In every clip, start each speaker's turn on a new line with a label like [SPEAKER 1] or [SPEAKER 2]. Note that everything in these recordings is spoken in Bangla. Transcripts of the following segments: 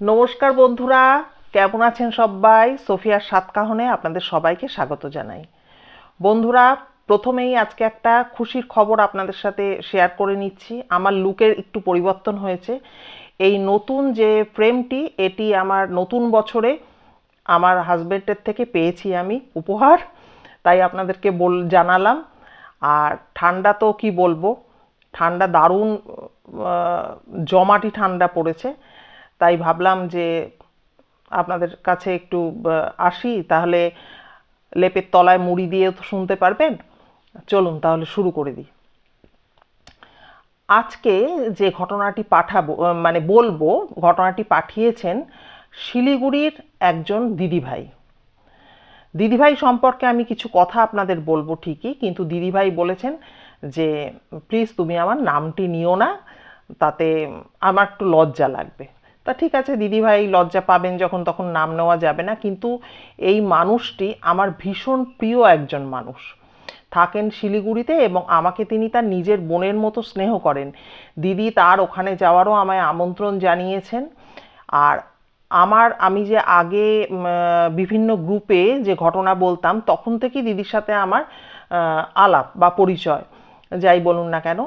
[SPEAKER 1] নমস্কার বন্ধুরা, কেমন আছেন সবাই? সোফিয়ার সাতকাহনে আপনাদের সবাইকে স্বাগত জানাই। বন্ধুরা, প্রথমেই আজকে একটা খুশির খবর আপনাদের সাথে শেয়ার করে নিচ্ছি। আমার লুকের একটু পরিবর্তন হয়েছে। এই নতুন যে ফ্রেমটি, এটি আমার নতুন বছরে আমার হাজব্যান্ডের থেকে পেয়েছি আমি উপহার, তাই আপনাদেরকে বল, জানালাম। আর ঠান্ডা তো কি বলব, ঠান্ডা দারুণ জমাটি ঠান্ডা পড়েছে। তাই ভাবলাম যে আপনাদের কাছে একটু আসি, তাহলে লেপের তলায় মুড়ি দিয়েও তো শুনতে পারবেন। চলুন তাহলে শুরু করে দিই। আজকে যে ঘটনাটি পাঠাবো মানে বলব, ঘটনাটি পাঠিয়েছেন শিলিগুড়ির একজন দিদিভাই। দিদিভাই সম্পর্কে আমি কিছু কথা আপনাদের বলব ঠিকই, কিন্তু দিদিভাই বলেছেন যে, প্লিজ তুমি আমার নামটি নিও না, তাতে আমার একটু লজ্জা লাগবে। তা ঠিক আছে, দিদিভাই লজ্জা পাবেন যখন তখন নাম নেওয়া যাবে না, কিন্তু এই মানুষটি আমার ভীষণ প্রিয় একজন মানুষ। থাকেন শিলিগুড়িতে এবং আমাকে তিনি তার নিজের বোনের মতো স্নেহ করেন। দিদি তার ওখানে যাওয়ারও আমায় আমন্ত্রণ জানিয়েছেন। আর আমার, আমি যে আগে বিভিন্ন গ্রুপে যে ঘটনা বলতাম, তখন থেকেই দিদির সাথে আমার আলাপ বা পরিচয়, যাই বলুন না কেন।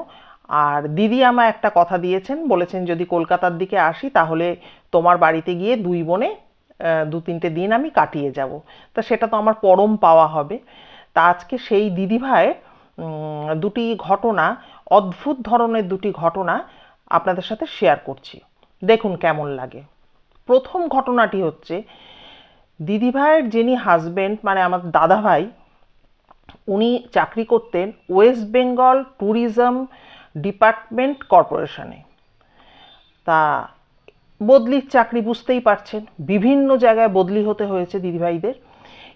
[SPEAKER 1] আর দিদি আমায় একটা কথা দিয়েছেন বলেছেন যদি কলকাতার দিকে আসি তাহলে তোমার বাড়িতে গিয়ে দুই বোনে দু তিনটে দিন আমি কাটিয়ে যাব। তা সেটা তো আমার পরম পাওয়া হবে। তা আজকে সেই দিদিভাইয়ের উম, দুটি ঘটনা অদ্ভুত ধরনের দুটি ঘটনা আপনাদের সাথে শেয়ার করছি। দেখুন কেমন লাগে। প্রথম ঘটনাটি হচ্ছে দিদিভাইয়ের যিনি হাজবেন্ড মানে আমার দাদাভাই উনি চাকরি করতেন ওয়েস্ট বেঙ্গল ট্যুরিজম ডিপার্টমেন্ট কর্পোরেশনে। তা বদলির চাকরি বুঝতেই পারছেন, বিভিন্ন জায়গায় বদলি হতে হয়েছে দিদিভাইদের।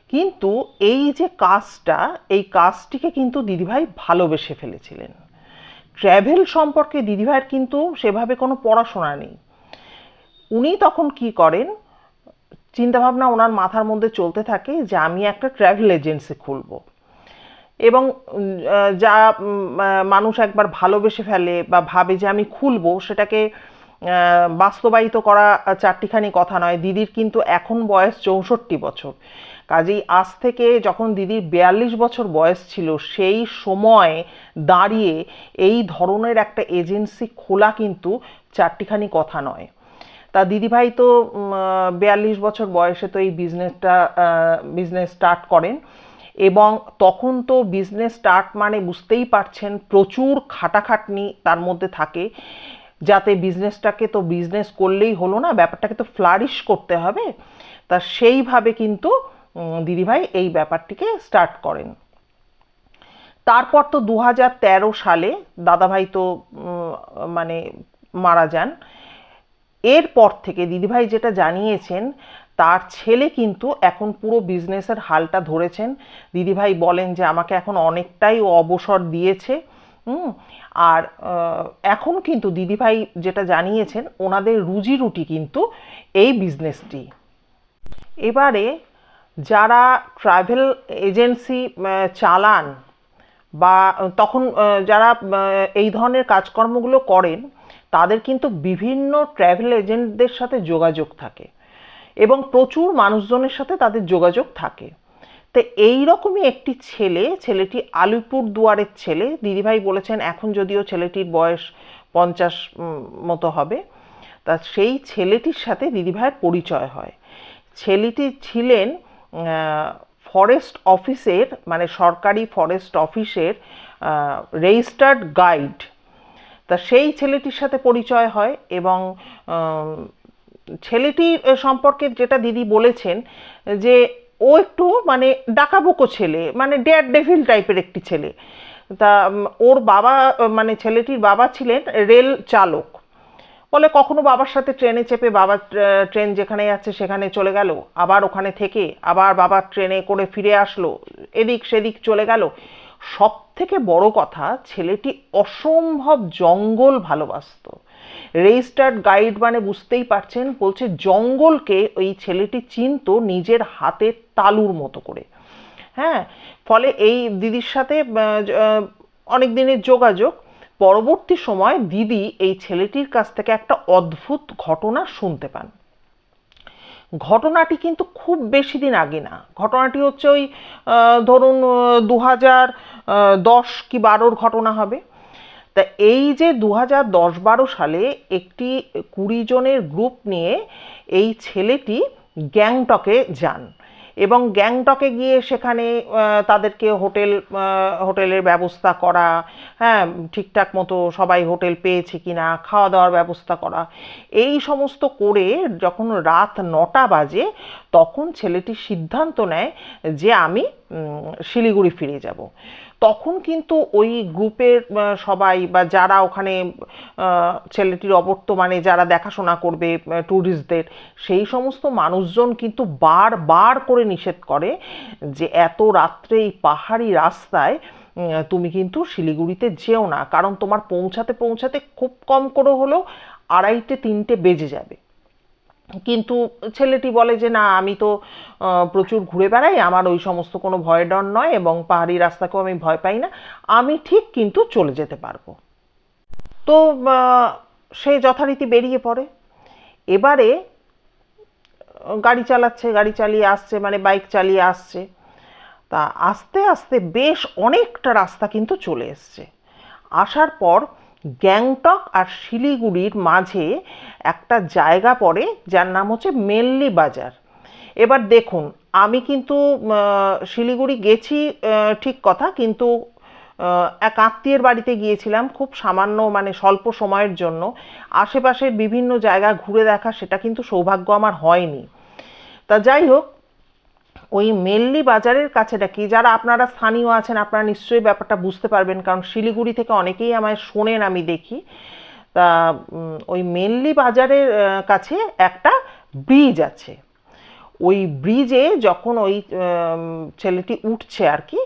[SPEAKER 1] কিন্তু এই যে কাজটা, এই কাজটিকে কিন্তু দিদিভাই ভালোবেসে ফেলেছিলেন। ট্র্যাভেল সম্পর্কে দিদিভাইয়ের কিন্তু সেভাবে কোনো পড়াশোনা নেই। উনি তখন কি করেন, চিন্তাভাবনা ওনার মাথার মধ্যে চলতে থাকে যে আমি একটা ট্র্যাভেল এজেন্সি খুলবো। এবং যা মানুষ একবার ভালোবেসে ফেলে বা ভাবে যে আমি খুলবো সেটাকে বাস্তবায়িত করা চারটিখানি কথা নয়। দিদির কিন্তু এখন বয়স চৌষট্টি বছর। কাজেই আজ থেকে যখন দিদির বিয়াল্লিশ বছর বয়স ছিল, সেই সময় দাঁড়িয়ে এই ধরনের একটা এজেন্সি খোলা কিন্তু চারটিখানি কথা নয়। তা দিদিভাই তো বিয়াল্লিশ বছর বয়সে তো এই বিজনেসটা বিজনেস স্টার্ট করেন। এবং তখন তো বিজনেস স্টার্ট মানে বুঝতেই পারছেন প্রচুর খাটাখাটনি তার মধ্যে থাকে। যাতে বিজনেসটাকে তো বিজনেস করলেই হলো না, ব্যাপারটাকে তো ফ্লারিশ করতে হবে। তা সেইভাবে কিন্তু দিদিভাই এই ব্যাপারটিকে স্টার্ট করেন। তারপর তো দু হাজার তেরো সালে দাদাভাই তো মানে মারা যান। এরপর থেকে দিদিভাই যেটা জানিয়েছেন তার ছেলে কিন্তু এখন পুরো বিজনেসের হালটা ধরেছেন। দিদিভাই বলেন যে আমাকে এখন অনেকটাই অবসর দিয়েছে, হুম? আর এখন কিন্তু দিদিভাই যেটা জানিয়েছেন, ওনাদের রুজি রুটি কিন্তু এই বিজনেসটি এবারে যারা ট্রাভেল এজেন্সি চালান বা তখন যারা এই ধরনের কাজকর্মগুলো করেন, তাদের কিন্তু বিভিন্ন ট্রাভেল এজেন্টদের সাথে যোগাযোগ থাকে। এবং প্রচুর মানুষজনের সাথে তাদের যোগাযোগ থাকে। তো এই রকমই একটি ছেলে, ছেলেটি আলিপুর দুয়ারের ছেলে। দিদিভাই বলেছেন, এখন যদিও ছেলেটির বয়স পঞ্চাশ মতো হবে, তা সেই ছেলেটির সাথে দিদিভাইয়ের পরিচয় হয়। ছেলেটি ছিলেন ফরেস্ট অফিসের মানে সরকারি ফরেস্ট অফিসের রেজিস্টার্ড গাইড। তা সেই ছেলেটির সাথে পরিচয় হয় এবং আম, ছেলেটির সম্পর্কে যেটা দিদি বলেছেন যে ও একটু মানে ডাকাবুকো ছেলে মানে ডেয়ার ডেভিল টাইপের একটি ছেলে। তা ওর বাবা মানে ছেলেটির বাবা ছিলেন রেল চালক। বলে কখনো বাবার সাথে ট্রেনে চেপে বাবা ট্রেন যেখানে যাচ্ছে সেখানে চলে গেল আবার ওখানে থেকে আবার বাবা ট্রেনে করে ফিরে আসলো এদিক সেদিক চলে গেল। সব থেকে বড় কথা ছেলেটি অসম্ভব জঙ্গল ভালোবাসতো। রেজিস্টার্ড গাইড মানে বুঝতেই পারছেন, বলছে জঙ্গলকে ওই ছেলেটি চিনত নিজের হাতের তালুর মতো করে। হ্যাঁ ফলে এই দিদির সাথে অনেক দিনের যোগাযোগ। পরবর্তী সময় দিদি এই ছেলেটির কাছ থেকে একটা অদ্ভুত ঘটনা শুনতে পান। ঘটনাটি কিন্তু খুব বেশি দিন আগে না। ঘটনাটি হচ্ছে ওই ধরুন দু হাজার দশ কি বারোর ঘটনা হবে। তা এই যে দু হাজার দশ বারো সালে একটি কুড়ি জনের গ্রুপ নিয়ে এই ছেলেটি গ্যাংটকে যান এবং গ্যাংটকে গিয়ে সেখানে তাদেরকে হোটেল হোটেলের ব্যবস্থা করা হ্যাঁ ঠিকঠাক মতো সবাই হোটেল পেয়েছে কিনা খাওয়া দাওয়ার ব্যবস্থা করা, এই সমস্ত করে যখন রাত নটা বাজে তখন ছেলেটি সিদ্ধান্ত নেয় যে আমি শিলিগুড়ি ফিরে যাব। তখন কিন্তু ওই গ্রুপের সবাই বা যারা ওখানে ছেলেটির অবর্তমানে যারা দেখাশোনা করবে ট্যুরিস্টদের সেই সমস্ত মানুষজন কিন্তু বারবার করে নিষেধ করে যে এত রাত্রে এই পাহাড়ি রাস্তায় তুমি কিন্তু শিলিগুড়িতে যেও না। কারণ তোমার পৌঁছাতে পৌঁছাতে খুব কম করে হলেও আড়াইটে তিনটে বেজে যাবে। কিন্তু ছেলেটি বলে যে, না, আমি তো প্রচুর ঘুরে বেড়াই, আমার ওই সমস্ত কোনো ভয় ডর নয় এবং পাহাড়ি রাস্তাকেও আমি ভয় পাই না। আমি ঠিক কিন্তু চলে যেতে পারব। তো সে যথারীতি বেরিয়ে পড়ে। এবারে গাড়ি চালাচ্ছে, গাড়ি চালিয়ে আসছে মানে বাইক চালিয়ে আসছে। তা আস্তে আস্তে বেশ অনেকটা রাস্তা কিন্তু চলে এসছে। আসার পর গ্যাংটক আর শিলিগুড়ির মাঝে একটা জায়গা পড়ে, যার নাম হচ্ছে মেল্লি বাজার। এবার দেখুন, আমি কিন্তু শিলিগুড়ি গেছি ঠিক কথা, কিন্তু এক আত্মীয়ের বাড়িতে গিয়েছিলাম খুব সামান্য মানে স্বল্প সময়ের জন্য। আশেপাশের বিভিন্ন জায়গা ঘুরে দেখা, সেটা কিন্তু সৌভাগ্য আমার হয়নি। তা যাই হোক ওই মেনলি বাজারের কাছেটা কি যারা আপনারা স্থানীয় আছেন, আপনারা নিশ্চয়ই ব্যাপারটা বুঝতে পারবেন, কারণ শিলিগুড়ি থেকে অনেকেই আমায় শোনেন আমি দেখি। তা ওই মেনলি বাজারের কাছে একটা ব্রিজ আছে। ওই ব্রিজে যখন ওই ছেলেটি উঠছে আর কি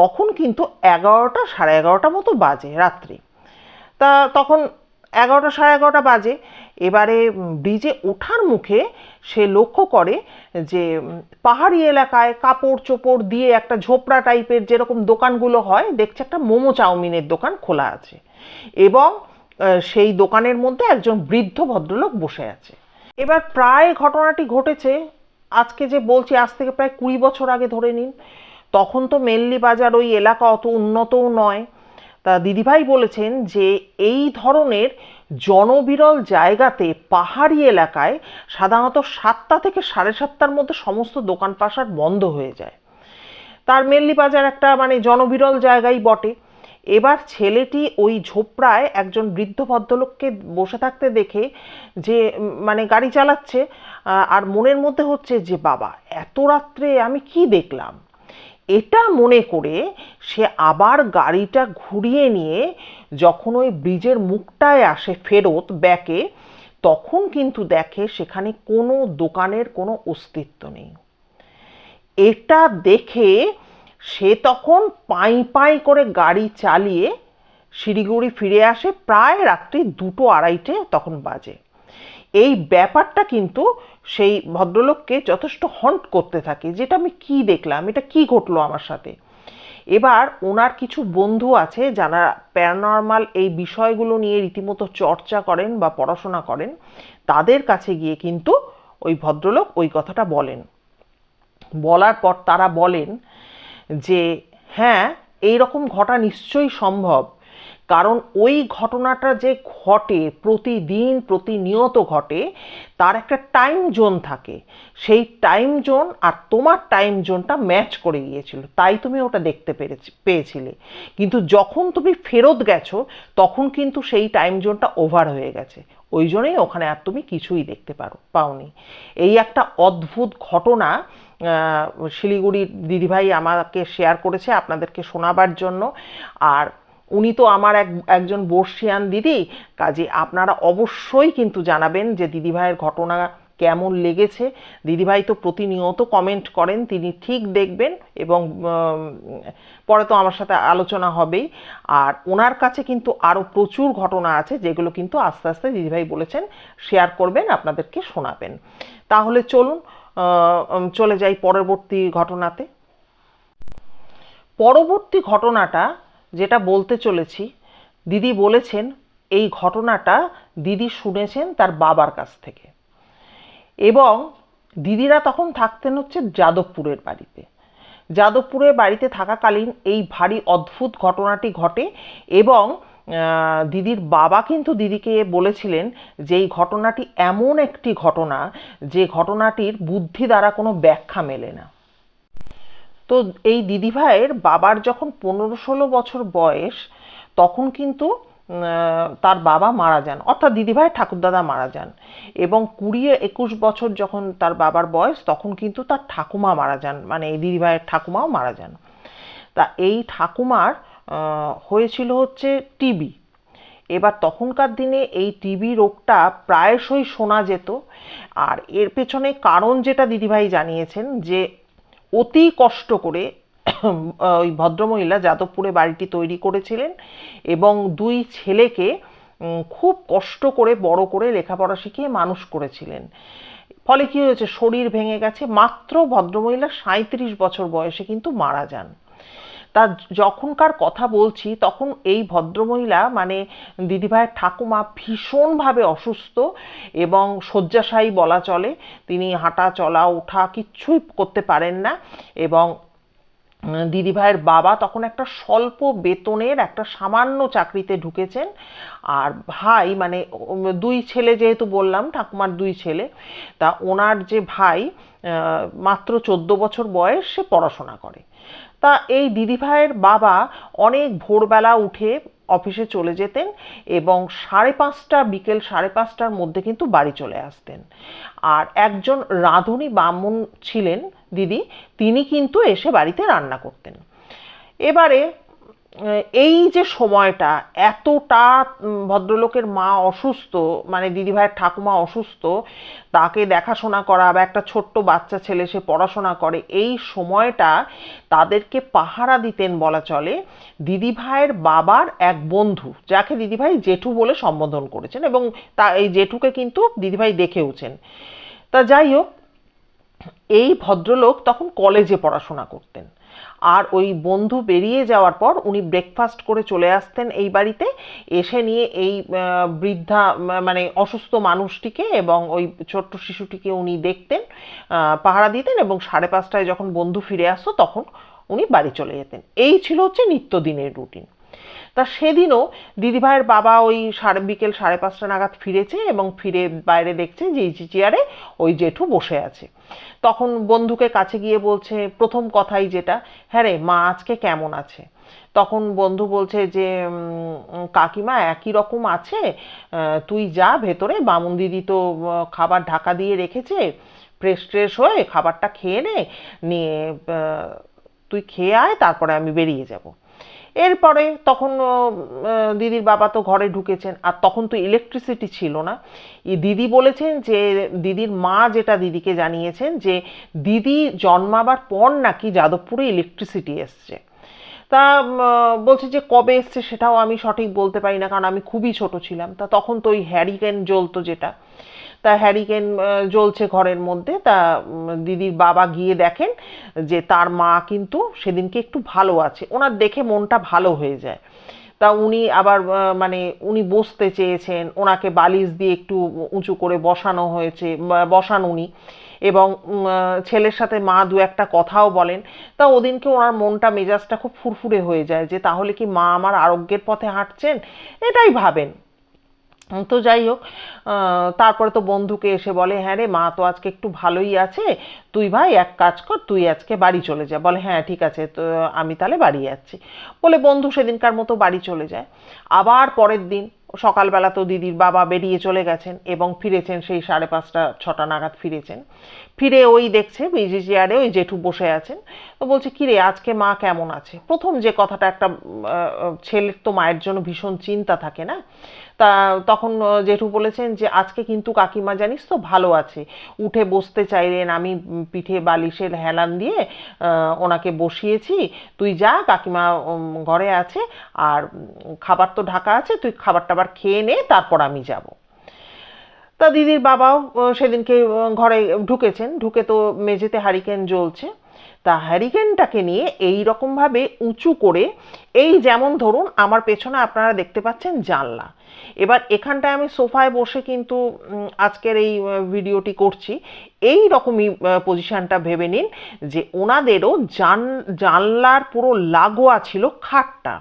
[SPEAKER 1] তখন কিন্তু এগারোটা সাড়ে এগারোটা মতো বাজে রাত্রি। তা, তখন এগারোটা সাড়ে এগারোটা বাজে। এবারে ব্রিজে ওঠার মুখে সে লক্ষ্য করে যে পাহাড়ি এলাকায় কাপড় চোপড় দিয়ে একটা ঝোপড়া টাইপের যেরকম দোকানগুলো হয়, দেখছে একটা মোমো চাউমিনের দোকান খোলা আছে এবং সেই দোকানের মধ্যে একজন বৃদ্ধ ভদ্রলোক বসে আছে। এবার প্রায় ঘটনাটি ঘটেছে, আজকে যে বলছি, আজ থেকে প্রায় কুড়ি বছর আগে ধরে নিন। তখন তো মেনলি বাজার ওই এলাকা অত উন্নতও নয়। তা দিদিভাই বলেছেন যে এই ধরনের জনবিরল জায়গাতে পাহাড়ি এলাকায় সাধারণত সাতটা থেকে সাড়ে সাতটার মধ্যে সমস্ত দোকান পাশার বন্ধ হয়ে যায়। তার মেল্লি বাজার একটা মানে জনবিরল জায়গাই বটে। এবার ছেলেটি ওই ঝোপড়ায় একজন বৃদ্ধ ভদ্রলোককে বসে থাকতে দেখে যে মানে গাড়ি চালাচ্ছে আর মনের মধ্যে হচ্ছে যে, বাবা, এত রাত্রে আমি কি দেখলাম? এটা মনে করে সে আবার গাড়িটা ঘুরিয়ে নিয়ে যখন ওই ব্রিজের মুখটায় আসে ফেরত ব্যাকে, তখন কিন্তু দেখে সেখানে কোনো দোকানের কোনো অস্তিত্ব নেই। এটা দেখে সে তখন পাই পাই করে গাড়ি চালিয়ে শিলিগুড়ি ফিরে আসে, প্রায় রাত্রি দুটো আড়াইটে তখন বাজে। এই ব্যাপারটা কিন্তু সেই ভদ্রলোককে যথেষ্ট হন্ট করতে থাকে যেটা আমি কি দেখলাম, এটা কি ঘটলো আমার সাথে। এবার ওনার কিছু বন্ধু আছে যারা প্যারানর্মাল এই বিষয়গুলো নিয়ে রীতিমতো চর্চা করেন বা পড়াশোনা করেন, তাদের কাছে গিয়ে কিন্তু ওই ভদ্রলোক ওই কথাটা বলেন। বলার পর তারা বলেন যে হ্যাঁ এই রকম ঘটা নিশ্চয়ই সম্ভব। কারণ ওই ঘটনাটা যে ঘটে, প্রতিদিন প্রতিনিয়ত ঘটে, তার একটা টাইম জোন থাকে। সেই টাইম জোন আর তোমার টাইম জোনটা ম্যাচ করে গিয়েছিল। তাই তুমি ওটা দেখতে পেরেছি, পেয়েছিলে। কিন্তু যখন তুমি ফেরত গেছো, তখন কিন্তু সেই টাইম জোনটা ওভার হয়ে গেছে। ওই জন্যই ওখানে আর তুমি কিছুই দেখতে পারো, পাওনি। এই একটা অদ্ভুত ঘটনা শিলিগুড়ির দিদিভাই আমাকে শেয়ার করেছে আপনাদেরকে শোনাবার জন্য। আর উনি তো আমার এক, একজন বর্ষিয়ান দিদি। কাজে আপনারা অবশ্যই কিন্তু জানাবেন যে দিদিভাইয়ের ঘটনা কেমন লেগেছে। দিদিভাই তো প্রতিনিয়ত কমেন্ট করেন, তিনি ঠিক দেখবেন এবং পরে তো আমার সাথে আলোচনা হবেই। আর ওনার কাছে কিন্তু আরও প্রচুর ঘটনা আছে, যেগুলো কিন্তু আস্তে আস্তে দিদিভাই বলেছেন শেয়ার করবেন, আপনাদেরকে শোনাবেন। তাহলে চলুন চলে যাই পরবর্তী ঘটনাতে। পরবর্তী ঘটনাটা যেটা বলতে চলেছি, দিদি বলেছেন এই ঘটনাটা দিদি শুনেছেন তার বাবার কাছ থেকে। এবং দিদিরা তখন থাকতেন হচ্ছে যাদবপুরের বাড়িতে। যাদবপুরের বাড়িতে থাকাকালীন এই ভারী অদ্ভুত ঘটনাটি ঘটে এবং দিদির বাবা কিন্তু দিদিকে বলেছিলেন যে এই ঘটনাটি এমন একটি ঘটনা যে ঘটনাটির বুদ্ধি দ্বারা কোনো ব্যাখ্যা মেলে না। তো এই দিদিভাইয়ের বাবার যখন পনেরো ষোলো বছর বয়স, তখন কিন্তু তার বাবা মারা যান। অর্থাৎ দিদিভাই ঠাকুরদাদা মারা যান। এবং কুড়ি একুশ বছর যখন তার বাবার বয়স, তখন কিন্তু তার ঠাকুমা মারা যান। মানে এই দিদিভাইয়ের ঠাকুমাও মারা যান। তা এই ঠাকুমার হয়েছিল হচ্ছে টিবি এবার তখনকার দিনে এই টিবি রোগটা প্রায়শই শোনা যেত। আর এর পেছনে কারণ যেটা দিদিভাই জানিয়েছেন যে অতি কষ্ট করে ওই ভদ্রমহিলা যাদবপুরে বাড়িটি তৈরি করেছিলেন এবং দুই ছেলেকে খুব কষ্ট করে বড় করে লেখাপড়া শিখিয়ে মানুষ করেছিলেন। ফলে কি হয়েছে? শরীর ভেঙে গেছে। মাত্র ভদ্রমহিলা সাঁত্রিশ বছর বয়সে কিন্তু মারা যান। তা যখনকার কথা বলছি, তখন এই ভদ্রমহিলা মানে দিদিভাইয়ের ঠাকুমা ভীষণভাবে অসুস্থ এবং শয্যাশায়ী বলা চলে। তিনি হাঁটা, চলা, ওঠা কিচ্ছুই করতে পারেন না এবং দিদিভাইয়ের বাবা তখন একটা স্বল্প বেতনের একটা সামান্য চাকরিতে ঢুকেছেন। আর ভাই মানে দুই ছেলে যেহেতু বললাম, ঠাকুমার দুই ছেলে, তা ওনার যে ভাই মাত্র চোদ্দ বছর বয়স, সে পড়াশোনা করে। তা এই দিদিভাইয়ের বাবা অনেক ভোরবেলা উঠে অফিসে চলে যেতেন এবং সাড়ে পাঁচটা, বিকেল সাড়ে পাঁচটার মধ্যে কিন্তু বাড়ি চলে আসতেন। আর একজন রাঁধুনি ব্রাহ্মণ ছিলেন দিদি, তিনি কিন্তু এসে বাড়িতে রান্না করতেন। এবারে এই যে সময়টা, এতটা ভদ্রলোকের মা অসুস্থ মানে দিদিভাইয়ের ঠাকুমা অসুস্থ, তাকে দেখাশোনা করা বা একটা ছোট্ট বাচ্চা ছেলে সে পড়াশোনা করে, এই সময়টা তাদেরকে পাহারা দিতেন বলা চলে দিদিভাইয়ের বাবার এক বন্ধু, যাকে দিদিভাই জেঠু বলে সম্বোধন করেছেন এবং তা, এই জেঠুকে কিন্তু দিদিভাই দেখেওছেন। তা যাই হোক, এই ভদ্রলোক তখন কলেজে পড়াশোনা করতেন। আর ওই বন্ধু বেরিয়ে যাওয়ার পর উনি ব্রেকফাস্ট করে চলে আসতেন এই বাড়িতে। এসে নিয়ে এই বৃদ্ধা মানে অসুস্থ মানুষটিকে এবং ওই ছোট্ট শিশুটিকে উনি দেখতেন পাহারা দিতেন এবং সাড়ে পাঁচটায় যখন বন্ধু ফিরে আসতো তখন উনি বাড়ি চলে যেতেন। এই ছিল হচ্ছে নিত্যদিনের রুটিন তা সেদিনও দিদিভাইয়ের বাবা ওই সাড়ে, বিকেল সাড়ে পাঁচটা নাগাদ ফিরেছে এবং ফিরে বাইরে দেখছে যে এই চেয়ারে ওই জেঠু বসে আছে। তখন বন্ধুকে কাছে গিয়ে বলছে, প্রথম কথাই যেটা হ্যাঁ রে, মা আজকে কেমন আছে? তখন বন্ধু বলছে যে কাকিমা একই রকম আছে তুই যা ভেতরে, বামুন দিদি তো খাবার ঢাকা দিয়ে রেখেছে ফ্রেশ ট্রেশ হয়ে খাবারটা খেয়ে নে, নিয়ে তুই খেয়ে আয়, তারপরে আমি বেরিয়ে যাব। এরপরে তখন দিদির বাবা তো ঘরে ঢুকেছেন, আর তখন তো ইলেকট্রিসিটি ছিল না। দিদি বলেছেন যে, দিদির মা যেটা দিদিকে জানিয়েছেন যে, দিদি জন্মাবার পর নাকি যাদবপুরে ইলেকট্রিসিটি এসছে। তা বলছে যে, কবে এসছে সেটাও আমি সঠিক বলতে পারি না, কারণ আমি খুবই ছোট ছিলাম। তা তখন তো ওই হ্যারিকেন জ্বলতো যেটা। তা হ্যারিকেন জ্বলছে ঘরের মধ্যে। তা দিদির বাবা গিয়ে দেখেন যে তার মা কিন্তু সেদিনকে একটু ভালো আছে। ওনার দেখে মনটা ভালো হয়ে যায়। তা উনি আবার মানে উনি বসতে চেয়েছেন। ওনাকে বালিশ দিয়ে একটু উঁচু করে বসানো হয়েছে বসান উনি। এবং ছেলের সাথে মা দু একটা কথাও বলেন। তা ওদিনকে ওনার মনটা, মেজাজটা খুব ফুরফুরে হয়ে যায় যে তাহলে কি মা আমার আরোগ্যের পথে হাঁটছেন? এটাই ভাবেন। তো যাই হোক তারপরে তো বন্ধুকে এসে বলে হ্যাঁ রে, মা তো আজকে একটু ভালোই আছে। তুই ভাই এক কাজ কর, তুই আজকে বাড়ি চলে যা। বলে হ্যাঁ ঠিক আছে, তো আমি তাহলে বাড়ি যাচ্ছি। বলে বন্ধু সেদিনকার মতো বাড়ি চলে যায়। আবার পরের দিন, সকালবেলা তো দিদির বাবা বেরিয়ে চলে গেছেন এবং ফিরেছেন সেই সাড়ে পাঁচটা, ছটা নাগাদ ফিরেছেন। ফিরে ওই দেখছে বিজি চেয়ারে ওই জেঠু বসে আছেন। তো বলছে কিরে আজকে মা কেমন আছে? প্রথম যে কথাটা একটা ছেলের তো মায়ের জন্য ভীষণ চিন্তা থাকে না? তা তখন জেঠু বলেছেন যে, আজকে কিন্তু কাকিমা জানিস তো ভালো আছে। উঠে বসতে চাইলেন, আমি পিঠে বালিশের হেলান দিয়ে ওনাকে বসিয়েছি। তুই যা, কাকিমা ঘরে আছে, আর খাবার তো ঢাকা আছে, তুই খাবার টাবার খেয়ে নে, তারপর আমি যাব। তা দিদির বাবাও সেদিনকে ঘরে ঢুকেছেন। ঢুকে তো মেঝেতে হারিকেন জ্বলছে। তা হ্যারিকেনটাকে নিয়ে এই রকমভাবে উঁচু করে এই যেমন ধরুন আমার পেছনে আপনারা দেখতে পাচ্ছেন জানলা। এবার এখানটায় আমি সোফায় বসে কিন্তু আজকের এই ভিডিওটি করছি। এই রকমই পজিশনটা ভেবে নিন যে ওনাদেরও জান, জানলার পুরো লাগোয়া ছিল খাটটা।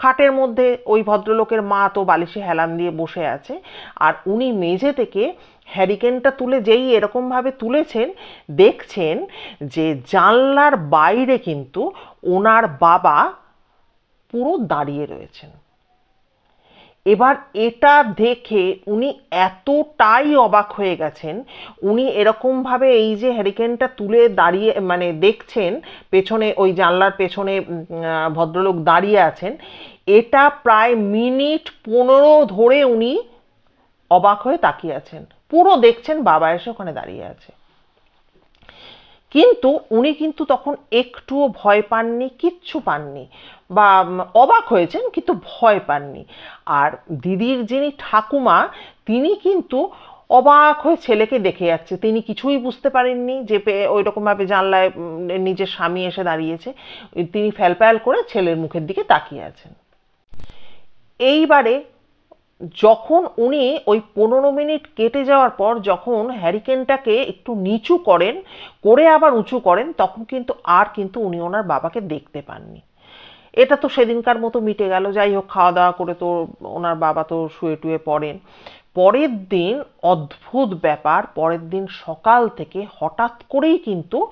[SPEAKER 1] খাটের মধ্যে ওই ভদ্রলোকের মা তো বালিশে হেলান দিয়ে বসে আছে। আর উনি মেঝে থেকে হ্যারিকেনটা তুলে যেই এরকমভাবে তুলেছেন, দেখছেন যে জানলার বাইরে কিন্তু ওনার বাবা পুরো দাঁড়িয়ে রয়েছেন। এবার এটা দেখে উনি এতটাই অবাক হয়ে গেছেন, উনি এরকমভাবে এই যে হ্যারিকেনটা তুলে দাঁড়িয়ে মানে দেখছেন, পেছনে ওই জানলার পেছনে ভদ্রলোক দাঁড়িয়ে আছেন, এটা প্রায় মিনিট পনেরো ধরে উনি অবাক হয়ে তাকিয়ে আছেন। পুরো দেখছেন বাবা এসে ওখানে দাঁড়িয়ে আছে। কিন্তু উনি কিন্তু তখন একটুও ভয় পাননি, কিচ্ছু পাননি বা অবাক হয়েছেন কিন্তু ভয় পাননি। আর দিদির যিনি ঠাকুমা, তিনি কিন্তু অবাক হয়ে ছেলেকে দেখে যাচ্ছে। তিনি কিছুই বুঝতে পারেননি যে ওই রকমভাবে জানলায় নিজের স্বামী এসে দাঁড়িয়েছে। তিনি ফ্যালপ্যাল করে ছেলের মুখের দিকে তাকিয়ে আছেন। এইবারে যখন উনি ওই পনেরো মিনিট কেটে যাওয়ার পর যখন হ্যারিকেনটাকে একটু নিচু করেন, করে আবার উঁচু করেন, তখন কিন্তু আর কিন্তু উনি ওনার বাবাকে দেখতে পাননি। এটা তো সেদিনকার মতো মিটে গেল। যাই হোক, খাওয়া দাওয়া করে তো ওনার বাবা তো শুয়ে টুয়ে পড়েন। পরের দিন অদ্ভুত ব্যাপার, পরের দিন সকাল থেকে হঠাৎ করেই কিন্তু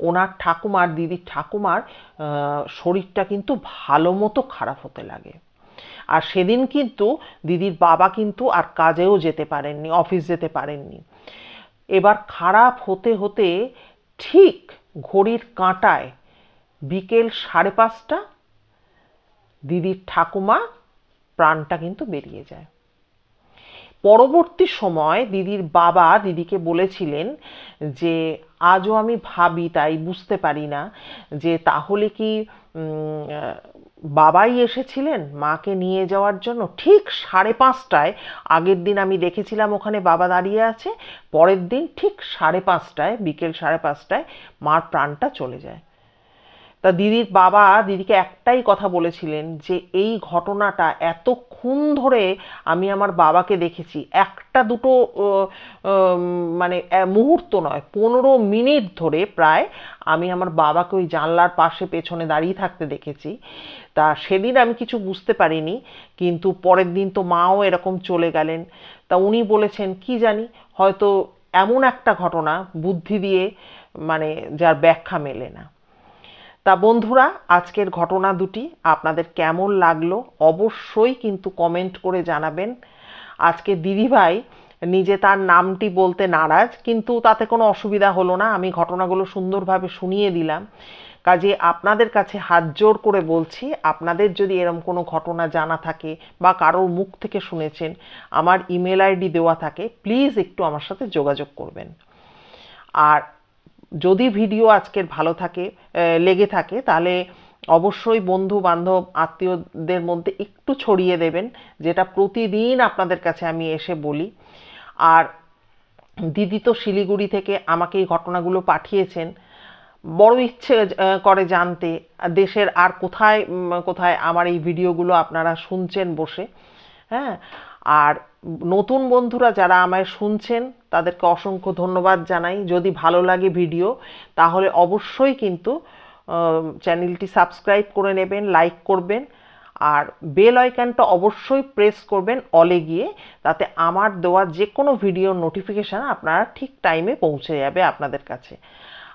[SPEAKER 1] ওনার ঠাকুমার, দিদির ঠাকুমার শরীরটা কিন্তু ভালো মতো খারাপ হতে লাগে। আর সেদিন কিন্তু দিদির বাবা কিন্তু আর কাজেও যেতে পারেননি, অফিস যেতে পারেননি। এবার খারাপ হতে হতে ঠিক ঘড়ির কাঁটায় বিকেল সাড়ে পাঁচটা দিদির ঠাকুমা প্রাণটা কিন্তু বেরিয়ে যায়। পরবর্তী সময় দিদির বাবা দিদিকে বলেছিলেন যে, আজও আমি ভাবি, তাই বুঝতে পারি না যে তাহলে কি বাবাই এসেছিলেন মাকে নিয়ে যাওয়ার জন্য ঠিক সাড়ে পাঁচটায়। আগের দিন আমি দেখেছিলাম ওখানে বাবা দাঁড়িয়ে আছে, পরের দিন ঠিক সাড়ে পাঁচটায়, বিকেল সাড়ে পাঁচটায় মার প্রাণটা চলে যায়। তা দিদির বাবা দিদিকে একটাই কথা বলেছিলেন যে, এই ঘটনাটা এতক্ষণ ধরে আমি আমার বাবাকে দেখেছি। একটা দুটো মানে মুহূর্ত নয়, পনেরো মিনিট ধরে প্রায় আমি আমার বাবাকে ওই জানলার পাশে পেছনে দাঁড়িয়ে থাকতে দেখেছি। তা সেদিন আমি কিছু বুঝতে পারিনি, কিন্তু পরের দিন তো মাও এরকম চলে গেলেন। তা উনি বলেছেন, কি জানি, হয়তো এমন একটা ঘটনা বুদ্ধি দিয়ে মানে যার ব্যাখ্যা মেলে না। তা বন্ধুরা, আজকের ঘটনা দুটি। আপনাদের কেমন লাগল অবশ্যই কিন্তু কমেন্ট করে জানাবেন। আজকে দিদিভাই নিজে তার নামটি বলতে নারাজ, কিন্তু তাতে কোনো অসুবিধা হলো না। আমি ঘটনাগুলো সুন্দরভাবে শুনিয়ে দিলাম। কাজে আপনাদের কাছে হাত জোর করে বলছি, আপনাদের যদি এরম কোনো ঘটনা জানা থাকে বা কারোর মুখ থেকে শুনেছেন, আমার ইমেল আইডি দেওয়া থাকে প্লিজ একটু আমার সাথে যোগাযোগ করবেন। আর যদি ভিডিও আজকের ভালো থাকে লেগে থাকে, তাহলে অবশ্যই বন্ধু বান্ধব আত্মীয়দের মধ্যে একটু ছড়িয়ে দেবেন, যেটা প্রতিদিন আপনাদের কাছে আমি এসে বলি। আর দিদি তো শিলিগুড়ি থেকে আমাকে এই ঘটনাগুলো পাঠিয়েছেন। বড় ইচ্ছে করে জানতে, দেশের আর কোথায় কোথায় আমার এই ভিডিওগুলো আপনারা শুনছেন বসে হ্যাঁ? আর নতুন বন্ধুরা যারা আমায় শুনছেন, তাদেরকে অসংখ্য ধন্যবাদ জানাই। যদি ভালো লাগে ভিডিও, তাহলে অবশ্যই কিন্তু চ্যানেলটি সাবস্ক্রাইব করে নেবেন, লাইক করবেন, আর বেল আইকনটা অবশ্যই প্রেস করবেন অলে গিয়ে, তাতে আমার দেওয়া যে কোনো ভিডিওর নোটিফিকেশান আপনারা ঠিক টাইমে পৌঁছে যাবে আপনাদের কাছে।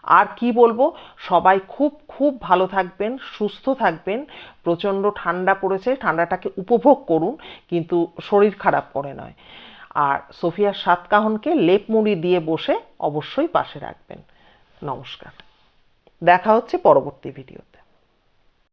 [SPEAKER 1] আর কি বলব, সবাই খুব খুব ভালো থাকবেন, সুস্থ থাকবেন। প্রচণ্ড ঠান্ডা পড়েছে, ঠান্ডাটাকে উপভোগ করুন, কিন্তু শরীর খারাপ করে নয়। আর সোফিয়া সাতকাহনকে লেপ মুড়ি দিয়ে বসে অবশ্যই পাশে রাখবেন। নমস্কার। দেখা হচ্ছে পরবর্তী ভিডিও